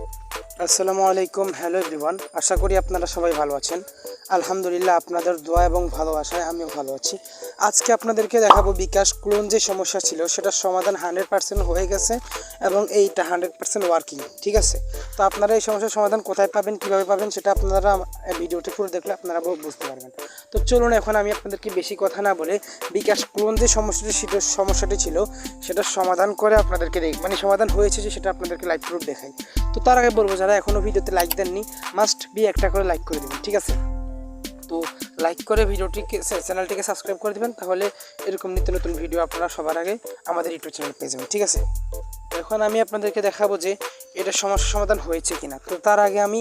Thank you. আসসালামু আলাইকুম, hello everyone. আশা করি আপনারা সবাই ভালো আছেন। আলহামদুলিল্লাহ আপনাদের দোয়া এবং ভালোবাসায় আমিও ভালো আছি। আজকে আপনাদেরকে দেখাবো বিকাশ ক্লোন যে সমস্যা ছিল, সেটার সমাধান হান্ড্রেড পার্সেন্ট হয়ে গেছে এবং এইটা হান্ড্রেড পার্সেন্ট ওয়ার্কিং ঠিক আছে? তো আপনারা এই সমস্যার সমাধান কোথায় পাবেন, কীভাবে পাবেন, সেটা আপনারা ভিডিওটি পুরো দেখলে আপনারা বুঝতে পারবেন। তো চলুন এখন আমি আপনাদেরকে বেশি কথা না বলে বিকাশ ক্লোন যে সমস্যাটি ছিল সমস্যাটি ছিল, সেটার সমাধান করে আপনাদেরকে দেখ মানে সমাধান হয়েছে যে সেটা আপনাদেরকে লাইভ প্রুফ দেখাই। তো তার আগে বলব যারা এখনও ভিডিওতে লাইক দেননি মাস্ট বি একটা করে লাইক করে দেবেন, ঠিক আছে? তো লাইক করে ভিডিওটিকে চ্যানেলটিকে সাবস্ক্রাইব করে দেবেন, তাহলে এরকম নিত্য নতুন ভিডিও আপনারা সবার আগে আমাদের ইউটিউব চ্যানেল পেয়ে যাবেন, ঠিক আছে? এখন আমি আপনাদেরকে দেখাবো যে এটা সমস্যার সমাধান হয়েছে কিনা। তো তার আগে আমি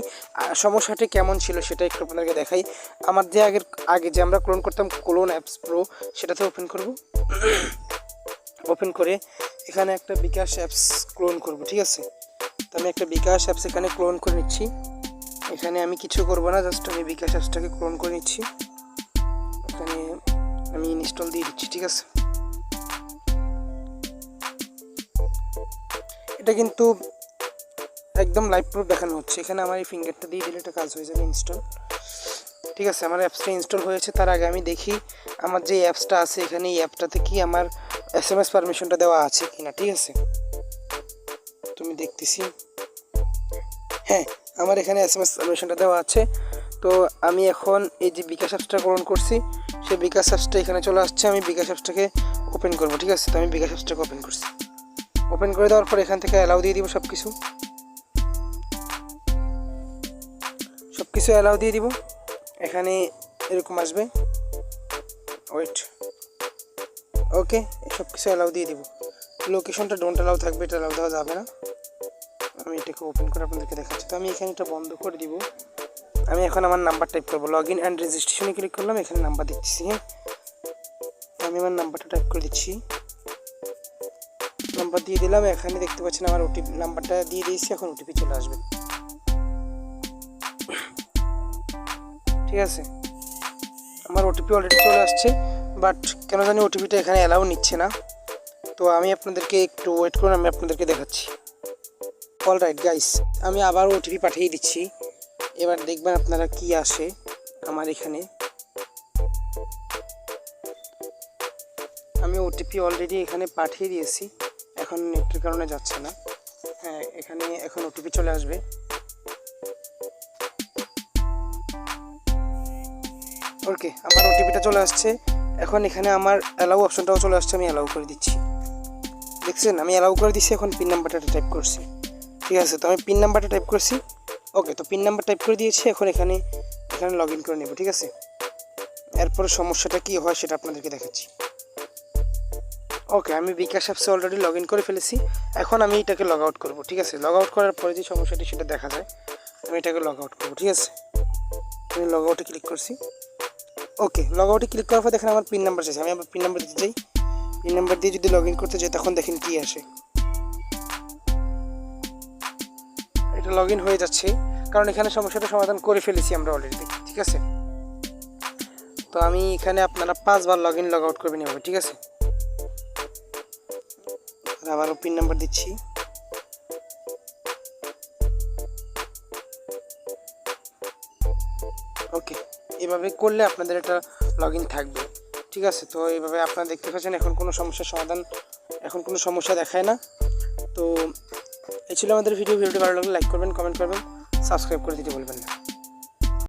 সমস্যাটি কেমন ছিল সেটা একটু আপনাদেরকে দেখাই। আমার যে আগের, আগে যে আমরা ক্লোন করতাম ক্লোন অ্যাপস প্রো সেটাতে ওপেন করব। ওপেন করে এখানে একটা বিকাশ অ্যাপস ক্লোন করব, ঠিক আছে? তো আমি একটা বিকাশ অ্যাপস এখানে ক্লোন করে নিচ্ছি। এখানে আমি কিছু করব না জাস্ট আমি বিকাশ অ্যাপসটাকে ক্লোন করে নিচ্ছি। এখানে আমি ইনস্টল দিয়ে দিচ্ছি, ঠিক আছে? এটা কিন্তু একদম লাইভ প্রুফ দেখানো হচ্ছে। এখানে আমার এই ফিঙ্গারটা দিয়ে দিলে এটা কাজ হয়ে যাবে ইনস্টল ঠিক আছে, আমার অ্যাপসটা ইনস্টল হয়েছে, তার আগে আমি দেখি আমার যে অ্যাপসটা আছে, এখানে এই অ্যাপটাতে কি আমার এস এম এস পারমিশনটা দেওয়া আছে কিনা, ঠিক আছে? তুমি দেখতেছি। হ্যাঁ আমার এখানে এস এম এস পারমিশনটা দেওয়া আছে। তো আমি এখন এই যে বিকাশ অ্যাপসটা গ্রহণ করছি, সেই বিকাশ অ্যাপসটা এখানে চলে আসছে। আমি বিকাশ অ্যাপসটাকে ওপেন করব, ঠিক আছে? তো আমি বিকাশ অ্যাপসটাকে ওপেন করছি। ওপেন করে দেওয়ার পর এখান থেকে অ্যালাউ দিয়ে দিব সব কিছু সব কিছু অ্যালাউ দিয়ে দিব। এখানে এরকম আসবে। ওয়েট ওকে সব কিছু অ্যালাউ দিয়ে দিব। লোকেশনটা ডোন্ট অ্যালাউ থাকবে, এটা অ্যালাউ দেওয়া যাবে না। আমি এটাকে ওপেন করে আপনাদেরকে দেখাচ্ছি। তো আমি এখানে এটা বন্ধ করে দিব। আমি এখন আমার নাম্বার টাইপ করব। লগ ইন অ্যান্ড রেজিস্ট্রেশনে ক্লিক করলাম, এখানে নাম্বার দিচ্ছি। হ্যাঁ আমি আমার নাম্বারটা টাইপ করে দিচ্ছি। নাম্বার দিয়ে দিলাম, এখানে দেখতে পাচ্ছেন আমার ওটিপি নাম্বারটা দিয়ে দিয়েছি, এখন ওটিপি চলে আসবে। ঠিক আছে? আমার ওটিপি অলরেডি চলে আসছে বাট কেন জানি ওটিপিটা এখানে অ্যালাউ নিচ্ছে না। তো আমি আপনাদেরকে একটু ওয়েট করুন, আমি আপনাদেরকে দেখাচ্ছি। অল রাইট গাইস আমি আবার ওটিপি পাঠিয়ে দিচ্ছি। এবার দেখবেন আপনারা কি আসে আমার এখানে। আমি ওটিপি অলরেডি এখানে পাঠিয়ে দিয়েছি। এখন নেটের কারণে যাচ্ছে না। হ্যাঁ এখানে এখন ওটিপি চলে আসবে। ওকে আমার ওটিপিটা চলে আসছে। এখন এখানে আমার অ্যালাউ অপশনটাও চলে আসছে, আমি অ্যালাউ করে দিচ্ছি। দেখছেন? আমি অ্যালাউ করে দিচ্ছি এখন পিন নাম্বারটা টাইপ করছি। ঠিক আছে, তো আমি পিন নাম্বারটা টাইপ করছি। ওকে তো পিন নাম্বার টাইপ করে দিয়েছি, এখন এখানে এখানে লগ ইন করে নেব, ঠিক আছে? এরপরে সমস্যাটা কী হয় সেটা আপনাদেরকে দেখাচ্ছি। ওকে আমি বিকাশ অ্যাপসে অলরেডি লগ ইন করে ফেলেছি। এখন আমি এটাকে লগ আউট করব, ঠিক আছে? লগ আউট করার পরে যে সমস্যাটি সেটা দেখা যায়, আমি এটাকে লগ আউট করব, ঠিক আছে? আমি লগ আউটে ক্লিক করছি। ওকে লগ আউটে ক্লিক করার পর দেখেন আমার পিন নাম্বার চাইছে আমি আমার পিন নাম্বার দিতে চাই। পিন নাম্বার দিয়ে যদি লগ ইন করতে যাই, তখন দেখেন কী আসে। এটা লগ ইন হয়ে যাচ্ছে, কারণ এখানে সমস্যাটা সমাধান করে ফেলেছি আমরা অলরেডি ঠিক আছে? তো আমি এখানে আপনারা পাঁচবার লগ ইন লগ আউট করবেন এভাবে ঠিক আছে? আবারও পিন নাম্বার দিচ্ছি। ওকে এভাবে করলে আপনাদের একটা লগ ইন থাকবে। ঠিক আছে, তো এইভাবে আপনারা দেখতে পাচ্ছেন, এখন কোনো সমস্যার সমাধান, এখন কোনো সমস্যা দেখায় না। তো এই ছিল আমাদের ভিডিও ভিডিওটি ভালো লাগলে লাইক করবেন কমেন্ট করবেন সাবস্ক্রাইব করে দিতে বলবেন না।